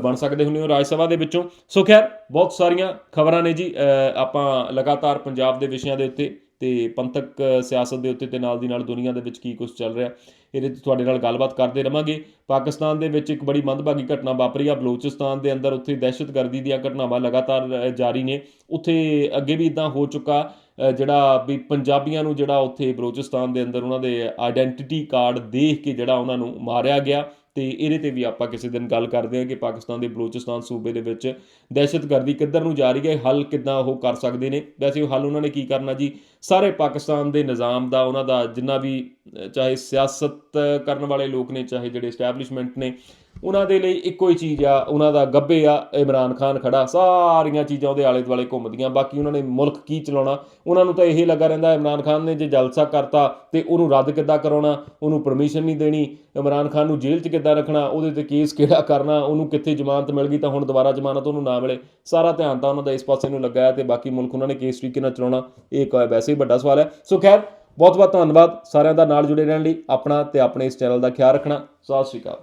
ਬਣ ਸਕਦੇ ਹੁੰਦੇ ਹੋ ਰਾਜ ਸਭਾ ਦੇ ਵਿੱਚੋਂ। ਸੋ ਖੈਰ, ਬਹੁਤ ਸਾਰੀਆਂ ਖਬਰਾਂ ਨੇ ਜੀ। ਆਪਾਂ ਲਗਾਤਾਰ ਪੰਜਾਬ ਦੇ ਵਿਸ਼ਿਆਂ ਦੇ ਉੱਤੇ ਤੇ ਪੰਥਕ ਸਿਆਸਤ ਦੇ ਉੱਤੇ ਤੇ ਨਾਲ ਦੀ ਨਾਲ ਦੁਨੀਆ ਦੇ ਵਿੱਚ ਕੀ ਕੁਝ ਚੱਲ ਰਿਹਾ, ਇਹਦੇ ਤੇ ਤੁਹਾਡੇ ਨਾਲ ਗੱਲਬਾਤ ਕਰਦੇ ਰਵਾਂਗੇ। ਪਾਕਿਸਤਾਨ ਦੇ ਵਿੱਚ ਇੱਕ ਬੜੀ ਮੰਦਭਾਗੀ ਘਟਨਾ ਵਾਪਰੀ ਆ। ਬਲੋਚਿਸਤਾਨ ਦੇ ਅੰਦਰ ਉੱਥੇ ਦਹਿਸ਼ਤਗਰਦੀ ਦੀਆਂ ਘਟਨਾਵਾਂ ਲਗਾਤਾਰ ਜਾਰੀ ਨੇ। ਉੱਥੇ ਅੱਗੇ ਵੀ ਇਦਾਂ ਹੋ ਚੁੱਕਾ ਜਿਹੜਾ ਵੀ ਪੰਜਾਬੀਆਂ ਨੂੰ ਜਿਹੜਾ ਉੱਥੇ ਬਲੋਚਿਸਤਾਨ ਦੇ ਅੰਦਰ ਉਹਨਾਂ ਦੇ ਆਇਡੈਂਟੀਟੀ ਕਾਰਡ ਦੇਖ ਕੇ ਜਿਹੜਾ ਉਹਨਾਂ ਨੂੰ ਮਾਰਿਆ ਗਿਆ। ਤੇ ਇਹਦੇ ਤੇ ਵੀ ਆਪਾਂ ਕਿਸੇ ਦਿਨ ਗੱਲ ਕਰਦੇ ਹਾਂ ਕਿ ਪਾਕਿਸਤਾਨ ਦੇ ਬਲੋਚਿਸਤਾਨ ਸੂਬੇ ਦੇ ਵਿੱਚ ਦਹਿਸ਼ਤਗਰਦੀ ਕਿੱਧਰ ਨੂੰ ਜਾ ਰਹੀ ਹੈ, ਹੱਲ ਕਿੱਦਾਂ ਉਹ ਕਰ ਸਕਦੇ ਨੇ। ਵੈਸੇ ਉਹ ਹੱਲ ਉਹਨਾਂ ਨੇ ਕੀ ਕਰਨਾ ਜੀ? ਸਾਰੇ ਪਾਕਿਸਤਾਨ ਦੇ ਨਿਜ਼ਾਮ ਦਾ, ਉਹਨਾਂ ਦਾ ਜਿੰਨਾ ਵੀ ਚਾਹੇ ਸਿਆਸਤ ਕਰਨ ਵਾਲੇ ਲੋਕ ਨੇ, ਚਾਹੇ ਜਿਹੜੇ ਐਸਟੈਬਲਿਸ਼ਮੈਂਟ ਨੇ, ਉਹਨਾਂ ਦੇ ਲਈ ਇੱਕੋ ਹੀ ਚੀਜ਼ ਆ, ਉਹਨਾਂ ਦਾ ਗੱਬੇ ਆ, ਇਮਰਾਨ ਖਾਨ ਖੜਾ, ਸਾਰੀਆਂ ਚੀਜ਼ਾਂ ਉਹਦੇ ਆਲੇ ਦੁਆਲੇ ਘੁੰਮਦੀਆਂ, ਬਾਕੀ ਉਹਨਾਂ ਨੇ ਮੁਲਕ ਕੀ ਚਲਾਉਣਾ, ਉਹਨਾਂ ਨੂੰ ਤਾਂ ਇਹ ਲੱਗਾ ਰਹਿੰਦਾ, ਇਮਰਾਨ ਖਾਨ ਨੇ ਜੇ ਜਲਸਾ ਕਰਤਾ ਤੇ ਉਹਨੂੰ ਰੱਦ ਕਿੱਦਾਂ ਕਰਾਉਣਾ, ਉਹਨੂੰ ਪਰਮਿਸ਼ਨ ਨਹੀਂ ਦੇਣੀ, ਇਮਰਾਨ ਖਾਨ ਨੂੰ ਜੇਲ੍ਹ 'ਚ ਕਿੱਦਾਂ ਰੱਖਣਾ, ਉਹਦੇ ਤੇ ਕੇਸ ਕਿਹੜਾ ਕਰਨਾ, ਉਹਨੂੰ ਕਿੱਥੇ ਜ਼ਮਾਨਤ ਮਿਲ ਗਈ ਤਾਂ ਹੁਣ ਦੁਬਾਰਾ ਜ਼ਮਾਨਤ ਉਹਨੂੰ ਨਾ ਮਿਲੇ, ਸਾਰਾ ਧਿਆਨ ਤਾਂ ਉਹਨਾਂ ਦਾ ਇਸ ਪਾਸੇ ਨੂੰ ਲੱਗਾ ਹੈ ਤੇ ਬਾਕੀ ਮੁਲਕ ਉਹਨਾਂ ਨੇ ਕੇਸ ਤਰੀਕੇ ਨਾਲ ਚਲਾਉਣਾ, ਇਹ ਇੱਕ ਵੈਸੇ ਹੀ ਵੱਡਾ ਸਵਾਲ ਹੈ। ਸੋ ਖੈਰ ਬਹੁਤ ਬਹੁਤ ਧੰਨਵਾਦ ਸਾਰਿਆਂ ਦਾ ਨਾਲ ਜੁੜੇ ਰਹਿਣ ਲਈ ਆਪਣਾ ਤੇ ਆਪਣੇ ਇਸ ਚੈਨਲ ਦਾ ਖਿਆਲ ਰੱਖਣਾ। ਸਤਿ ਸ਼੍ਰੀ ਅਕਾਲ।